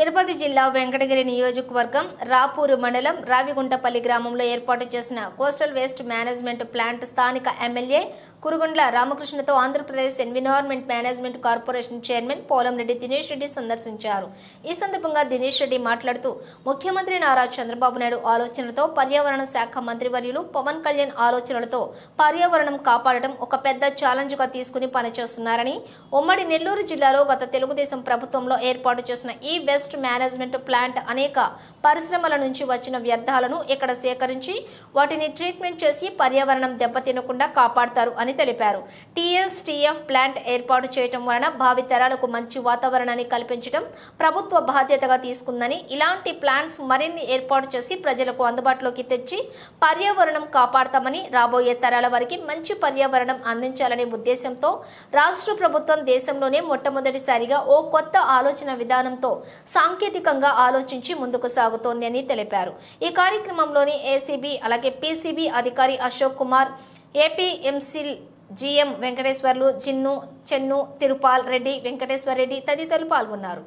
తిరుపతి జిల్లా వెంకటగిరి నియోజకవర్గం రాపూరు మండలం రావిగుంటపల్లి గ్రామంలో ఏర్పాటు చేసిన కోస్టల్ వేస్ట్ మేనేజ్మెంట్ ప్లాంట్ స్థానిక MLA Kurugundla రామకృష్ణతో Andhra Pradesh environment management corporation chairman Polamreddy Dinesh Reddy సందర్శించారు. ఈ సందర్భంగా దినేష్ రెడ్డి మాట్లాడుతూ ముఖ్యమంత్రి నారా చంద్రబాబు నాయుడు ఆలోచనలతో పర్యావరణ శాఖ మంత్రివర్యులు పవన్ కళ్యాణ్ ఆలోచనలతో పర్యావరణం కాపాడటం ఒక పెద్ద ఛాలెంజ్గా తీసుకుని పనిచేస్తున్నారని ఉమ్మడి నెల్లూరు జిల్లాలో గత తెలుగుదేశం ప్రభుత్వంలో ఏర్పాటు చేసిన ఈ బెస్ట్ మేనేజ్మెంట్ ప్లాంట్ అనేక పరిశ్రమల నుంచి వచ్చిన వ్యర్థాలను ఇక్కడ సేకరించి వాటిని ట్రీట్మెంట్ చేసి పర్యావరణం దెబ్బతినకుండా కాపాడతారు అని తెలిపారు. టీఎస్టీఎఫ్ ప్లాంట్ ఏర్పాటు చేయటం వలన భావి తరాలకు మంచి వాతావరణాన్ని కల్పించడం ప్రభుత్వ బాధ్యతగా తీసుకుందని ఇలాంటి ప్లాంట్స్ మరిన్ని ఏర్పాటు చేసి ప్రజలకు అందుబాటులోకి తెచ్చి పర్యావరణం కాపాడతామని రాబోయే తరాల వారికి మంచి పర్యావరణం అందించాలనే ఉద్దేశంతో రాష్ట్ర ప్రభుత్వం దేశంలోనే మొట్టమొదటిసారిగా ఓ కొత్త ఆలోచన విధానంతో సాంకేతికంగా ఆలోచించి ముందుకు సాగుతోందని తెలిపారు. ఈ కార్యక్రమంలోని ఏసీబీ అలాగే పీసీబీ అధికారి అశోక్ కుమార్ ఏపీఎంసీ జిఎం వెంకటేశ్వర్లు జిన్ను చెన్ను తిరుపాల్ రెడ్డి వెంకటేశ్వర్ రెడ్డి తదితరులు పాల్గొన్నారు.